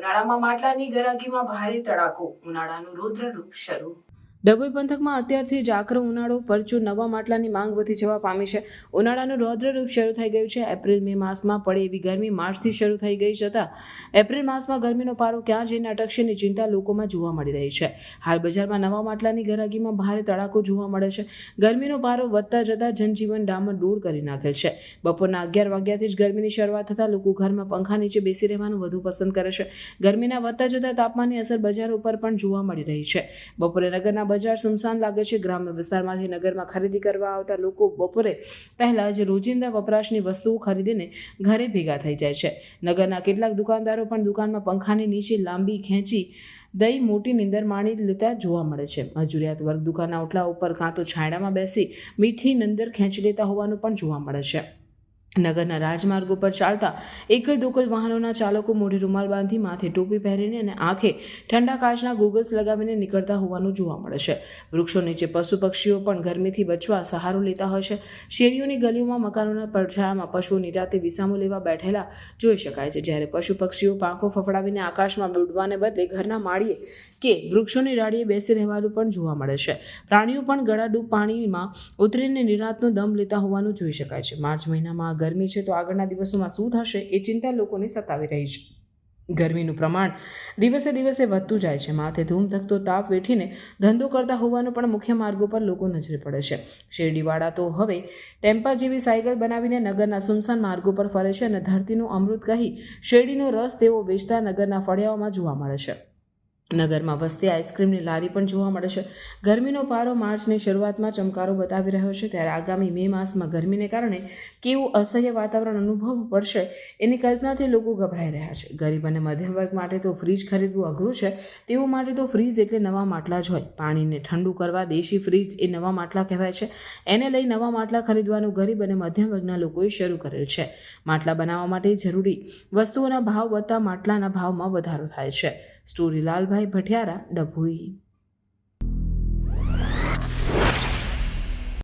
ઉનાળામાં માટલાની ગરાગીમાં ભારે તડાકો. ઉનાળાનું રૌદ્ર રૂપ શરૂ. ડભોઈ પંથકમાં અત્યારથી જ આકરો ઉનાળો પરચો નવા માટલાની માંગ વધી જવા પામી છે. ઉનાળાનું રૌદ્ર રૂપ શરૂ થઈ ગયું છે. એપ્રિલ, મે માસમાં પડે એવી ગરમી માર્ચથી શરૂ થઈ ગઈ છતાં એપ્રિલ માસમાં ગરમીનો પારો ક્યાં જઈને અટકશે ની ચિંતા લોકોમાં જોવા મળી રહી છે. હાલ બજારમાં નવા માટલાની ગરાગીમાં ભારે તડાકો જોવા મળે છે. ગરમીનો પારો વધતા જતાં જનજીવન ડામર દૂર કરી નાખેલ છે. બપોરના અગિયાર વાગ્યાથી જ ગરમીની શરૂઆત થતાં લોકો ઘરમાં પંખા નીચે બેસી રહેવાનું વધુ પસંદ કરે છે. ગરમીના વધતા જતા તાપમાનની અસર બજારો પર પણ જોવા મળી રહી છે. બપોરે નગરના બજાર સુમસાન લાગે છે. ગ્રામ્ય વિસ્તારમાંથી નગરમાં ખરીદી કરવા આવતા લોકો બપોરે પહેલાં જ રોજિંદા વપરાશની વસ્તુઓ ખરીદીને ઘરે ભેગા થઈ જાય છે. નગરના કેટલાક દુકાનદારો પણ દુકાનમાં પંખાની નીચે લાંબી ખેંચી દહીં મોટી નીંદર માણી લેતા જોવા મળે છે. મજૂરિયાત વર્ગ દુકાનના ઓટલા ઉપર કાં તો છાંયડામાં બેસી મીઠી નીંદર ખેંચી લેતા હોવાનું પણ જોવા મળે છે. નગરના રાજમાર્ગો પર ચાલતા એકલ દોકલ વાહનોના ચાલકો મોઢે રૂમાલ બાંધી માથે ટોપી પહેરીને અને આંખે ઠંડા કાચના ગોગલ્સ લગાવીને નીકળતા હોવાનું જોવા મળે છે. વૃક્ષો નીચે પશુ પક્ષીઓ પણ ગરમીથી બચવા સહારો લેતા હોય છે. શેરીઓની ગલીઓમાં મકાનોના પડછાયામાં પશુઓ નિરાતે વિસામો લેવા બેઠેલા જોઈ શકાય છે. જ્યારે પશુ પક્ષીઓ પાંખો ફફડાવીને આકાશમાં ઉડવાને બદલે ઘરના માળીએ કે વૃક્ષોની ડાળીએ બેસી રહેવાનું પણ જોવા મળે છે. પ્રાણીઓ પણ ગળાડૂબ પાણીમાં ઉતરીને નિરાતનો દમ લેતા હોવાનું જોઈ શકાય છે. માર્ચ મહિનામાં ગરમી છે, તો આગળના દિવસોમાં શું થશે એ ચિંતા લોકોને સતાવી રહી છે. ગરમીનું પ્રમાણ દિવસે દિવસે વધતું જાય છે. માથે ધૂમ, ધકતો, તાપ વેઠીને ધંધો કરતા હોવાનું પણ મુખ્ય માર્ગો પર લોકો નજરે પડે છે. શેરડીવાળા તો હવે ટેમ્પા જેવી સાયકલ બનાવીને નગરના સુનસાન માર્ગો પર ફરે છે અને ધરતીનું અમૃત કહી શેરડીનો રસ તેઓ વેચતા નગરના ફળિયાઓમાં જોવા મળે છે. નગરમાં વસતી આઈસ્ક્રીમની લારી પણ જોવા મળે છે. ગરમીનો પારો માર્ચની શરૂઆતમાં ચમકારો બતાવી રહ્યો છે. ત્યારે આગામી મે માસમાં ગરમીને કારણે કેવું અસહ્ય વાતાવરણ અનુભવવું પડશે એની કલ્પનાથી લોકો ગભરાઈ રહ્યા છે. ગરીબ અને મધ્યમ વર્ગ માટે તો ફ્રીજ ખરીદવું અઘરું છે. તેઓ માટે તો ફ્રીજ એટલે નવા માટલા જ હોય. પાણીને ઠંડુ કરવા દેશી ફ્રીજ એ નવા માટલા કહેવાય છે. એને લઈ નવા માટલા ખરીદવાનું ગરીબ અને મધ્યમ વર્ગના લોકોએ શરૂ કરેલ છે. માટલા બનાવવા માટે જરૂરી વસ્તુઓના ભાવ વધતા માટલાના ભાવમાં વધારો થાય છે. સ્ટોરી લાલભાઈ ભઠિયારા ડભોઈ.